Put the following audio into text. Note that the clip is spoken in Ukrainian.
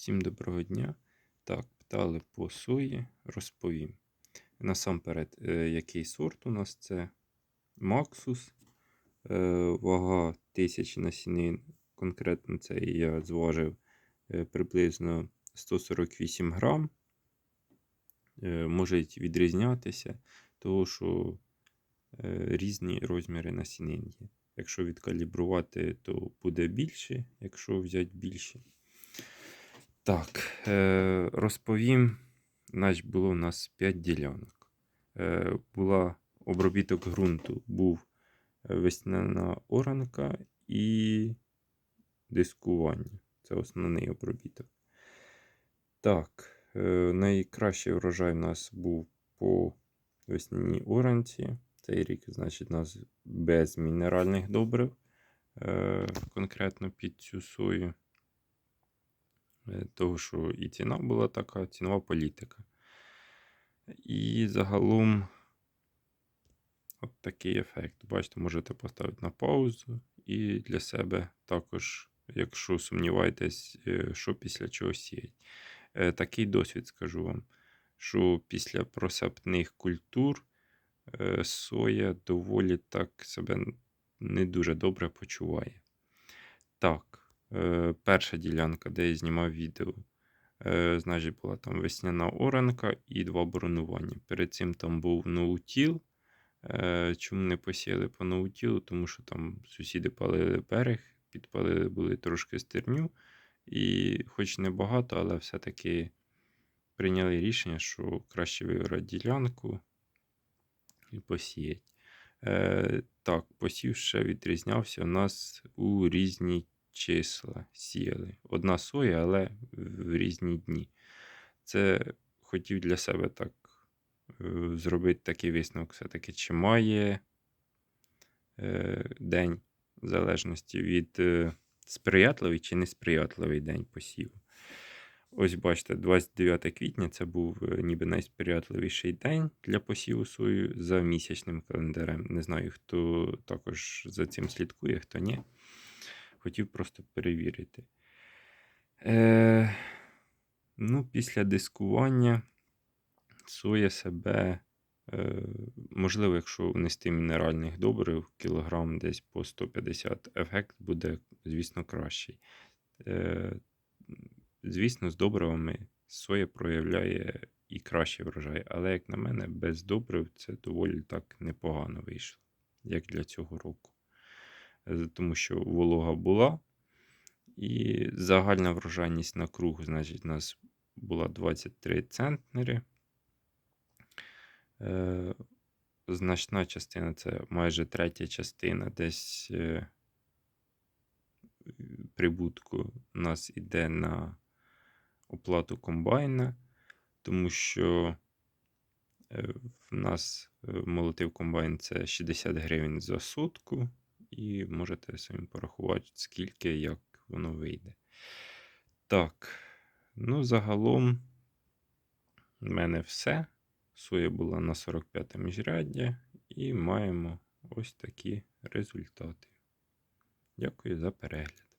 Всім доброго дня. Так, питали по сої, розповім. Насамперед, е, який сорт у нас це Максус. Е, Вага 1000 насінин. Конкретно це я зважив е, приблизно 148 грам. Може відрізнятися, тому що різні розміри насінин є. Якщо відкалібрувати, то буде більше, якщо взяти більше. Так, е, розповім. Значить, було у нас 5 ділянок. Е, була обробіток ґрунту, був е, весняна оранка і дискування. Це основний обробіток. Так, найкращий врожай у нас був по весняній оранці. Цей рік, значить, у нас без мінеральних добрив, конкретно під цю сою. Е, Того, що і ціна була така, цінова політика. І загалом от такий ефект. Бачите, можете поставити на паузу. І для себе також, якщо сумніваєтесь, е, що після чого сіять. Е, Такий досвід скажу вам, що після просапних культур соя доволі так себе не дуже добре почуває. Так, перша ділянка, де я знімав відео. Е, Значить, була там весняна оранка і два боронування. Перед цим там був ноутіл. Е, Чому не посіяли по ноутілу? Тому що там сусіди палили берег, підпалили були трошки стерню. І хоч не багато, але все-таки прийняли рішення, що краще вибрати ділянку і посіяти. Е, так, посів ще відрізнявся у нас у різні числа сіяли. Одна соя, але в різні дні. Це хотів для себе так е, зробити такий висновок, все-таки, чи має е, день залежності від е, сприятливий чи несприятливий день посіву. Ось бачите, 29 квітня це був ніби найсприятливіший день для посіву сою за місячним календарем. Не знаю, хто також за цим слідкує, хто ні. Хотів просто перевірити. Е, ну, після дискування соя себе, е, можливо, якщо внести мінеральних добрив, кілограм десь по 150, ефект буде, звісно, кращий. Е, звісно, з добривами соя проявляє і кращий врожай, але, як на мене, без добрив це доволі так непогано вийшло, як для цього року. Тому що волога була, і загальна врожайність на круг, значить, у нас була 23 центнери. Е, Значна частина це майже третя частина десь е, прибутку у нас іде на оплату комбайна, тому що е, в нас молотив комбайн це 60 гривень за сутку, і можете самі порахувати, скільки як воно вийде. Так, ну загалом в мене все. Соя була на 45 міжряддя, і маємо ось такі результати. Дякую за перегляд.